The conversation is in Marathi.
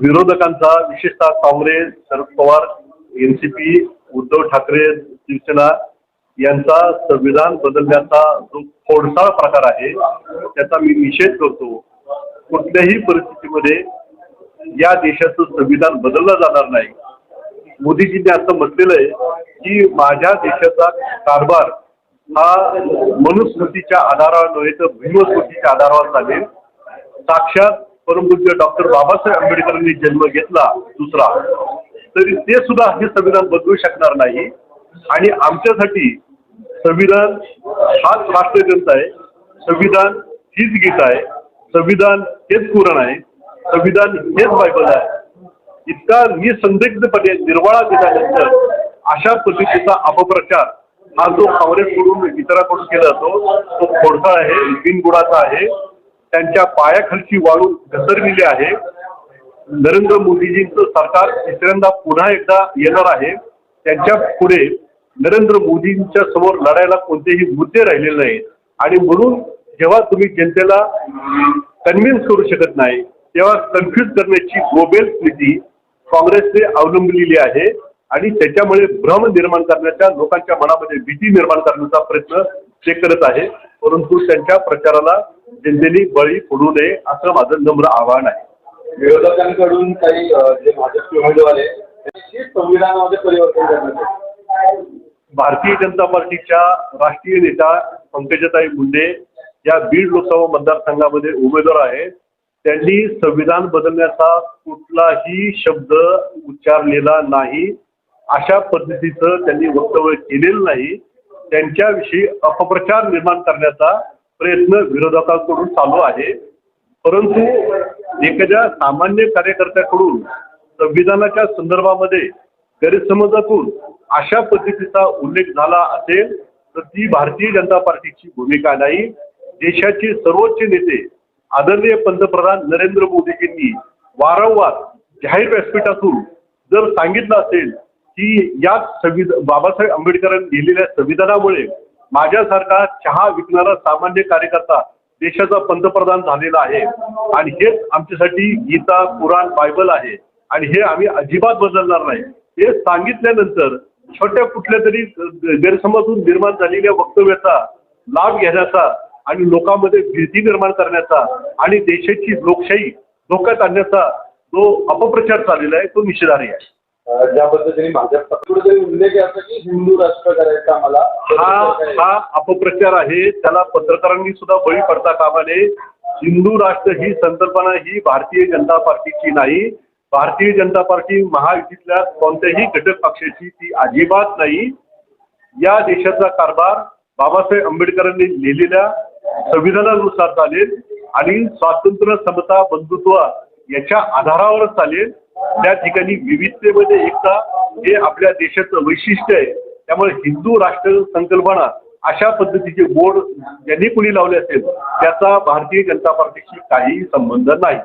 विरोधकांचा विशेषतः काँग्रेस शरद पवार एनसीपी उद्धव ठाकरे शिवसेना यांचा संविधान बदलण्याचा जो खोडसाळ प्रकार आहे त्याचा मी निषेध करतो. कुठल्याही परिस्थितीमध्ये या देशाचं संविधान बदललं जाणार नाही. मोदीजींनी असं म्हटलेलं आहे की माझ्या देशाचा कारभार हा मनुस्मृतीच्या आधारावर नव्हे तर भीमस्मृतीच्या आधारावर चालेल. साक्षात परमपूज्य डॉक्टर बाबासाहेब आंबेडकरांनी जन्म घेतला दुसरा तरी ते सुद्धा हे संविधान बदलू शकणार नाही. आणि आमच्यासाठी संविधान हाच राष्ट्रग्रंथ आहे. संविधान हीच गीता आहे. संविधान हेच पुराण आहे. संविधान हेच बायबल आहे. इतका निसंदिग्धपणे निर्वाळा दिल्यानंतर अशा पद्धतीचा अपप्रचार हा जो काँग्रेसकडून इतरांकडून केला जातो तो खोडसा आहे बिनबुडाचा आहे. त्यांच्या पायाखालची वाळू घसरलेली आहे. नरेंद्र मोदीजींचं सरकार तिसऱ्यांदा पुन्हा एकदा येणार आहे. त्यांच्या पुढे नरेंद्र मोदींच्या समोर लढायला कोणतेही मुद्दे राहिलेले नाहीत. आणि म्हणून जेव्हा तुम्ही जनतेला कन्व्हिन्स करू शकत नाही तेव्हा कन्फ्युज करण्याची ग्लोबल नीती काँग्रेसने अवलंबलेली आहे. आणि त्याच्यामुळे भ्रम निर्माण करण्याच्या लोकांच्या मनामध्ये भीती निर्माण करण्याचा प्रयत्न ते करत आहे. परंतु त्यांच्या प्रचाराला जनतेने बळी पडू नये असं माझं नम्र आवाहन आहे. विरोधकांकडून काही जे भाजपचे उमेदवार आहे त्यांची संविधानामध्ये परिवर्तन करण्यात. भारतीय जनता पार्टीच्या राष्ट्रीय नेता पंकजाताई मुंडे या बीड लोकसभा मतदारसंघामध्ये उमेदवार आहेत. त्यांनी संविधान बदलण्याचा कुठलाही शब्द उच्चारलेला नाही. अशा पद्धतीचं त्यांनी वक्तव्य केलेलं नाही. त्यांच्याविषयी अपप्रचार निर्माण करण्याचा प्रयत्न विरोधकांकडून चालू आहे. परंतु एखाद्या सामान्य कार्यकर्त्याकडून संविधानाच्या संदर्भामध्ये गैरसमजातून अशा पद्धतीचा उल्लेख झाला असेल तर ती भारतीय जनता पार्टीची भूमिका नाही. देशाचे सर्वोच्च नेते आदरणीय पंतप्रधान नरेंद्र मोदीजींनी वारंवार जाहीर व्यासपीठातून जर सांगितलं असेल की या संविध बाबासाहेब आंबेडकरांनी लिहिलेल्या संविधानामुळे माझ्यासारखा चहा विकणारा सामान्य कार्यकर्ता देशाचा पंतप्रधान झालेला आहे. आणि हेच आमच्यासाठी गीता पुराण बायबल आहे. आणि हे आम्ही अजिबात बदलणार नाही. हे सांगितल्यानंतर छोट्या कुठल्या तरी गैरसमजून निर्माण झालेल्या वक्तव्याचा लाभ घेण्याचा आणि लोकांमध्ये भीती निर्माण करण्याचा आणि देशाची लोकशाही धोक्यात आणण्याचा जो अपप्रचार चाललेला आहे तो निषेधार्ह आहे. ज्या पद्धतीने भाजप कुठेतरी उल्लेख असा की हिंदू राष्ट्र करायचं आम्हाला. हा हा अपप्रचार आहे. त्याला पत्रकारांनी सुद्धा बळी पडता कामा नये हिंदू राष्ट्र ही संकल्पना ही भारतीय जनता पार्टीची नाही. भारतीय जनता पार्टी महायुतीतल्या कोणत्याही घटक पक्षाची ती अजिबात नाही. या देशाचा कारभार बाबासाहेब आंबेडकरांनी लिहिलेल्या संविधानानुसार चालेल आणि स्वातंत्र्य समता बंधुत्व याच्या आधारावर चालेल. त्या ठिकाणी विविधतेमध्ये एकता हे आपल्या देशाचं वैशिष्ट्य आहे. त्यामुळे हिंदू राष्ट्र संकल्पना अशा पद्धतीचे बोर्ड ज्यांनी कुणी लावले असेल त्याचा भारतीय जनता पार्टीशी काही संबंध नाही.